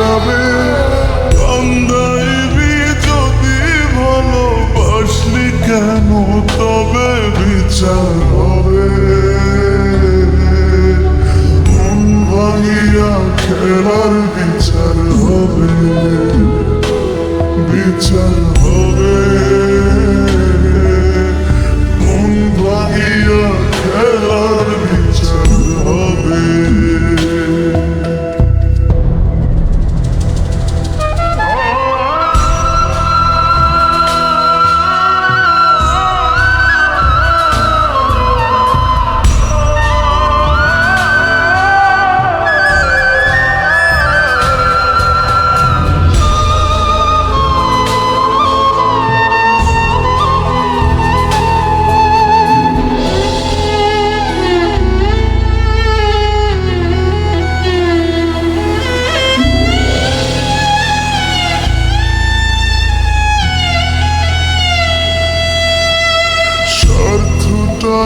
যাবে। কান্দাইবি যদি ভালোবাসলি কেন? তবে বিচার হবে।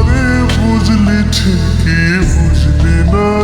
আমি বুঝলি ঠিকই বুঝলি না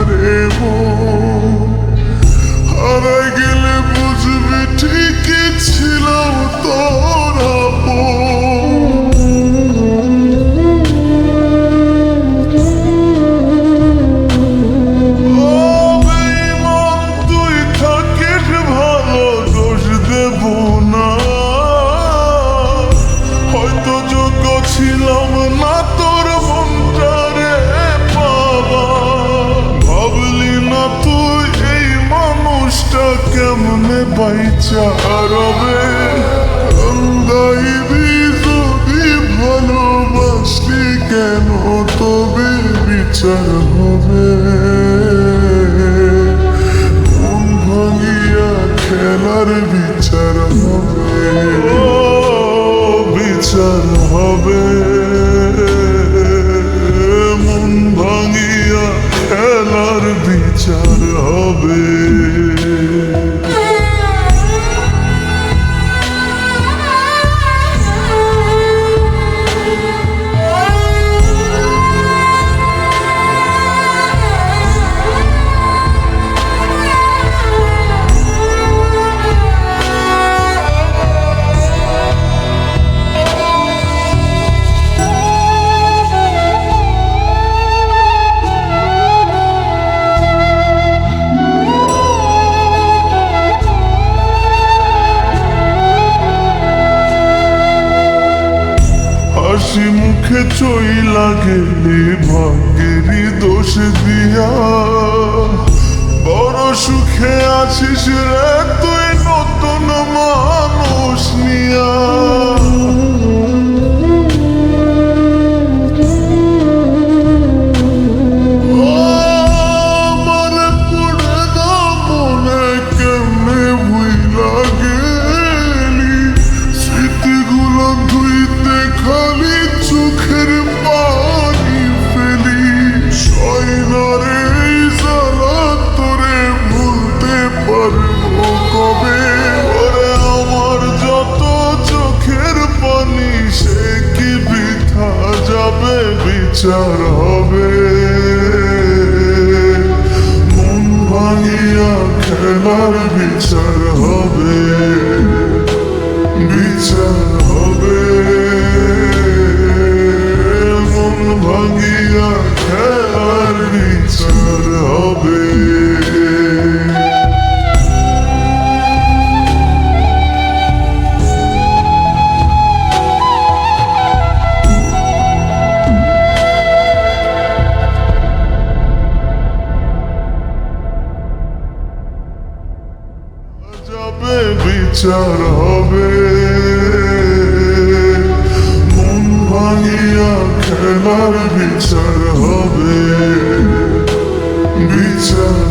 বাইচা রবে কান্দাইবি যদি ভালোবাসলি কেন তবে বিচার হবে? মন ভাঙিয়া খেলার বিচার হবে। বিচার হবে। মন ভাঙিয়া খেলার বিচার হবে। হাসি মুখে চইলা গেলে ভাগ্যেরই দোষ দিয়া। বড় সুখে আছিস রে বিচার হবে। মন ভাঙিয়া খেলার বিচার হবে। বিচার হবে। মন ভাঙিয়া খেলার বিচার বিচার হবে। মন ভাঙিয়া খেলার বিচার হবে। বিচার